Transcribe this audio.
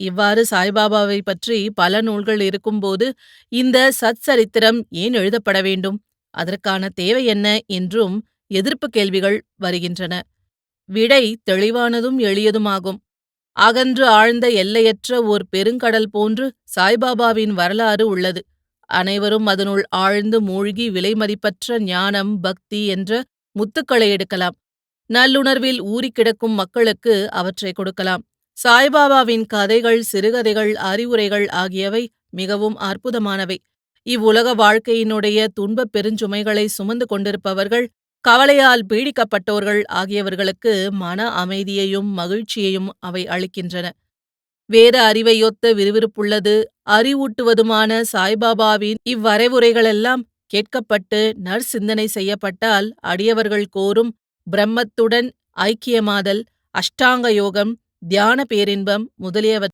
இவ்வாறு சாய்பாபாவை பற்றி பல நூல்கள் இருக்கும்போது இந்த சச்சரித்திரம் ஏன் எழுதப்பட வேண்டும்? அதற்கான தேவை என்ன? என்றும் எதிர்ப்பு கேள்விகள் வருகின்றன. விடை தெளிவானதும் எளியதுமாகும். அகன்று ஆழ்ந்த எல்லையற்ற ஓர் பெருங்கடல் போன்று சாய்பாபாவின் வரலாறு உள்ளது. அனைவரும் அதனுள் ஆழ்ந்து மூழ்கி விலைமதிப்பற்ற ஞானம் பக்தி என்ற முத்துக்களை எடுக்கலாம். நல்லுணர்வில் ஊறிக் கிடக்கும் மக்களுக்கு அவற்றை கொடுக்கலாம். சாய்பாபாவின் கதைகள் சிறுகதைகள் அறிவுரைகள் ஆகியவை மிகவும் அற்புதமானவை. இவ்வுலக வாழ்க்கையினுடைய துன்பப் பெருஞ்சுமைகளை சுமந்து கொண்டிருப்பவர்கள் கவலையால் பீடிக்கப்பட்டோர்கள் ஆகியவர்களுக்கு மன அமைதியையும் மகிழ்ச்சியையும் அவை அளிக்கின்றன. வேத அறிவையொத்த விறுவிறுப்புள்ளது அறிவூட்டுவதுமான சாய்பாபாவின் இவ்வரைவுரைகளெல்லாம் கேட்கப்பட்டு நற்சிந்தனை செய்யப்பட்டால் அடியவர்கள் கோரும் பிரம்மத்துடன் ஐக்கியமாதல் அஷ்டாங்க யோகம் தியான பேரின்பம் முதலியவற்றை